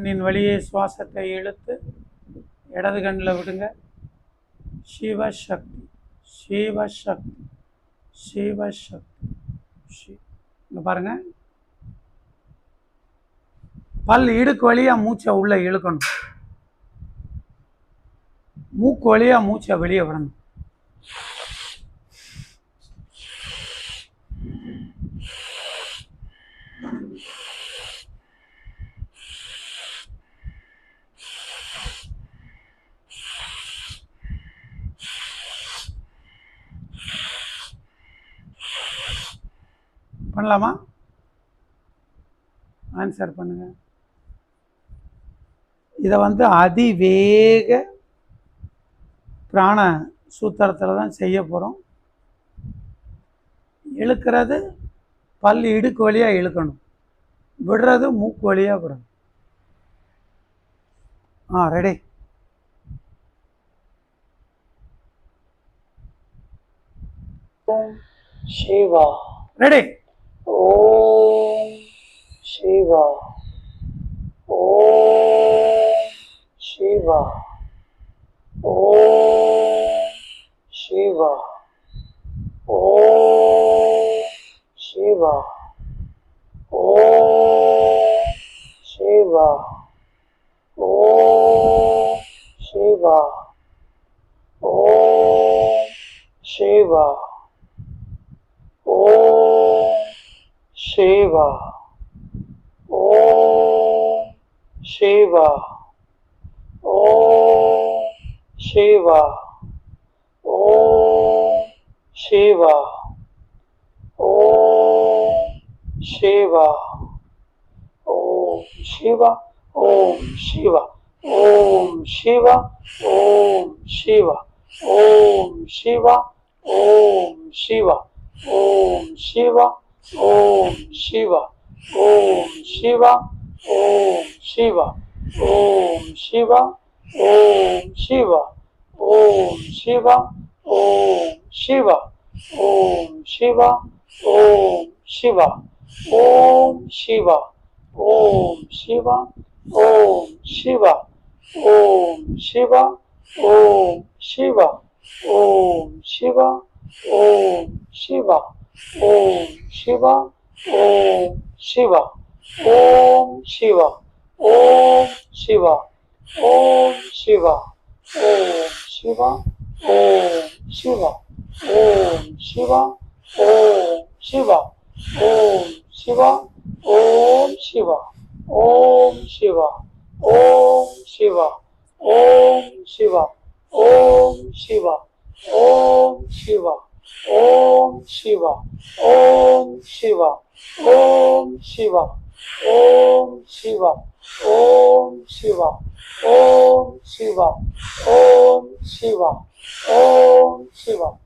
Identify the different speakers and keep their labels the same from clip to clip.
Speaker 1: கண்ணின் வழியே சுவாசத்தை இழுத்து இடது கண்ணில் விடுங்க. சிவசக்தி சிவசக்தி சிவசக்தி. இங்கே பாருங்க. பல் இடுக்கு வழியாக மூச்சை உள்ளே இழுக்கணும். மூக்கு வழியாக மூச்சை வெளியே விடணும். பண்ணலாமா? ஆன்சர் பண்ணுங்க. இதை வந்து அதிவேக பிராண சூத்திரத்தில் தான் செய்ய போகிறோம் இழுக்கிறது பல் இடுக்கு வழியாக இழுக்கணும். விடுறது மூக்கு வழியாக விடணும். ஆ ரெடி
Speaker 2: சிவா
Speaker 1: ரெடி
Speaker 2: ஓம் சிவா ஓம் சிவா ஓம் சிவா ஓம் சிவா ஓம் சிவா ஓம் சிவா ஓம் சிவா सेवा ओम सेवा ओम सेवा ओम सेवा ओम सेवा ओम सेवा ओम सेवा ओम शिवा ओम शिवा ओम शिवा ओम शिवा ओम शिवा ओम शिवा ओम शिवा ओम शिवा ओम शिवा ओम शिवा ओम शिवा ओम शिवा ओम शिवा ओम शिवा ओम शिवा ओम शिवा ओम शिवा ओम शिवा ओम शिवा ओम शिवा ओम शिवा ॐ शिव ॐ शिव ॐ शिव ॐ शिव ॐ शिव ॐ शिव ॐ शिव ॐ शिव ॐ शिव ॐ शिव ॐ शिव ॐ शिव ॐ शिव ॐ शिव ॐ शिव ॐ शिव オーンシワ、オーンシワ、オーンシワ、オーンシワ、オーンシワ、オーンシワ、オーンシワ、オーンシワ、オーンシワ、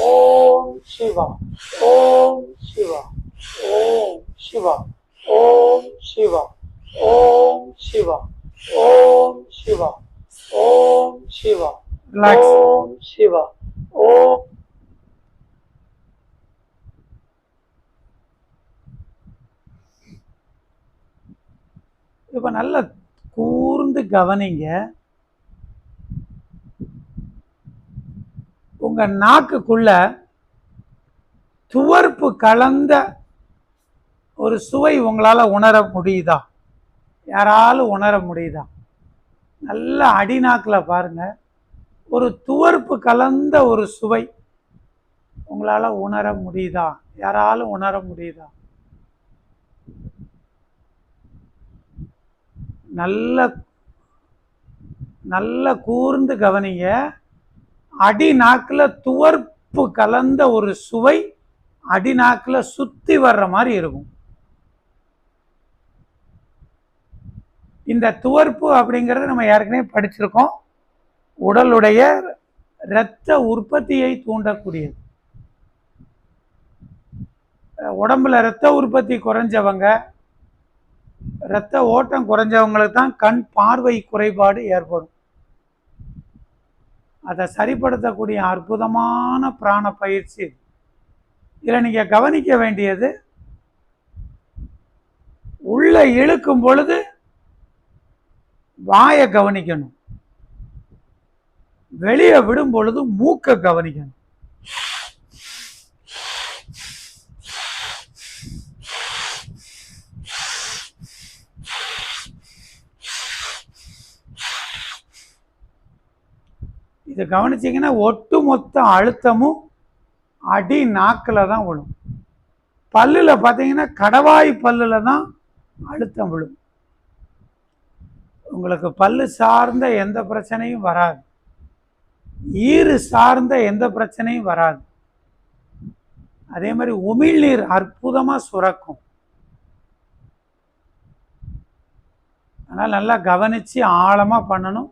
Speaker 2: オーンシワ、オーンシワ、オーンシワ、オーンシワ、オーンシワ、オーンシワ、オーンシワ、オーンシワ、
Speaker 1: オ
Speaker 2: ーンシワ、
Speaker 1: இப்போ நல்லா கூர்ந்து கவனிங்க. உங்க நாக்குக்குள்ள துவர்ப்பு கலந்த ஒரு சுவை உங்களால உணர முடியுதா? யாராலும் உணர முடியுதா? நல்ல அடிநாக்கில் பாருங்க. ஒரு துவர்ப்பு கலந்த ஒரு சுவை உங்களால உணர முடியுதா? யாராலும் உணர முடியுதா? நல்ல நல்ல கூர்ந்து கவனிங்க. அடி நாக்கில் துவர்ப்பு கலந்த ஒரு சுவை அடி நாக்கில் சுற்றி வர்ற மாதிரி இருக்கும். இந்த துவர்ப்பு அப்படிங்கிறது நம்ம ஏற்கனவே படிச்சிருக்கோம். உடலுடைய இரத்த உற்பத்தியை தூண்டக்கூடியது. உடம்புல இரத்த உற்பத்தி குறைஞ்சவங்க இரத்த ஓட்டம் குறைஞ்சவங்களுக்கு தான் கண் பார்வை குறைபாடு ஏற்படும். அதை சரிப்படுத்தக்கூடிய அற்புதமான பிராண பயிற்சி. இதில் நீங்கள் கவனிக்க வேண்டியது உள்ளே இழுக்கும் பொழுது வாயை கவனிக்கணும். வெளியே விடும் பொழுது மூக்கை கவனிக்கணும். கவனிச்சிங்கன்னா ஒட்டு மொத்த அழுத்தமும் அடி நாக்கில் தான் விழும். பல்லில் பார்த்தீங்கன்னா கடவாய் பல்லில் தான் அழுத்தம் விழும். உங்களுக்கு பல்லு சார்ந்த எந்த பிரச்சனையும் வராது. ஈறு சார்ந்த எந்த பிரச்சனையும் வராது. அதே மாதிரி உமிழ்நீர் அற்புதமாக சுரக்கும். அதனால் நல்லா கவனித்து ஆழமாக பண்ணணும்.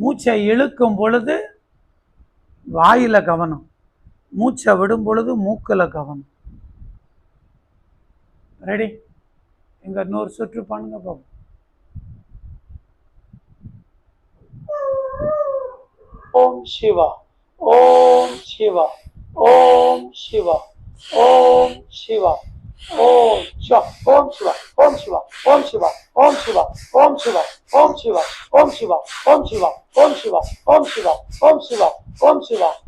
Speaker 1: மூச்சை இழுக்கும் பொழுது வாயில் கவனம். மூச்சை விடும் பொழுது மூக்கில் கவனம். ரெடி எங்க இன்னொரு சுற்று பண்ணுங்க பாப்போம்.
Speaker 2: ஓம் சிவா ஓம் சிவா ஓம் சிவா ஓம் சிவா. オーシャ、オンシュワ、オンシワ、オンシワ、オンシュワ、オンシュワ、オンシュワ、オンシュワ、オンシュワ、オンシュワ、オンシュワ、オンシュワ、オンシュワ、オンシュワ、オンシュワ、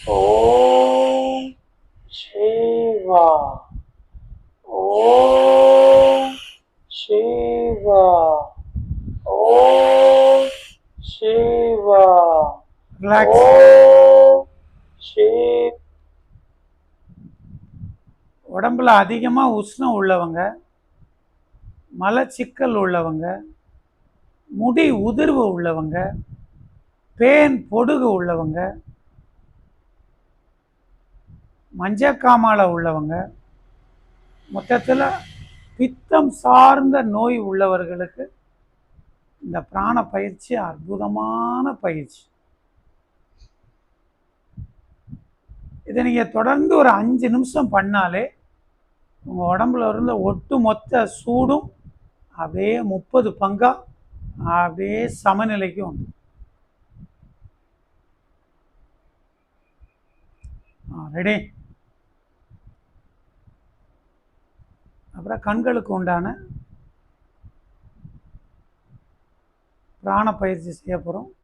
Speaker 2: ஓம் சிவா ஓம் சிவா ஓம் சிவா
Speaker 1: ரிலாக்ஸ் உடம்புல அதிகமாக உஷ்ணம் உள்ளவங்க மலச்சிக்கல் உள்ளவங்க முடி உதிர்வு உள்ளவங்க பேன் பொடுகு உள்ளவங்க மஞ்சக்காமால உள்ளவங்க மொத்தத்தில் பித்தம் சார்ந்த நோய் உள்ளவர்களுக்கு இந்த பிராண பயிற்சி அற்புதமான பயிற்சி. இதை நீங்கள் தொடர்ந்து ஒரு அஞ்சு நிமிஷம் பண்ணாலே உங்கள் உடம்புல இருந்த ஒட்டு மொத்த சூடும் அப்படியே முப்பது பங்கா அப்படியே சமநிலைக்கு வந்து ரெடி அப்புறம் கண்களுக்கு உண்டான பிராண பயிற்சி செய்ய போகிறோம்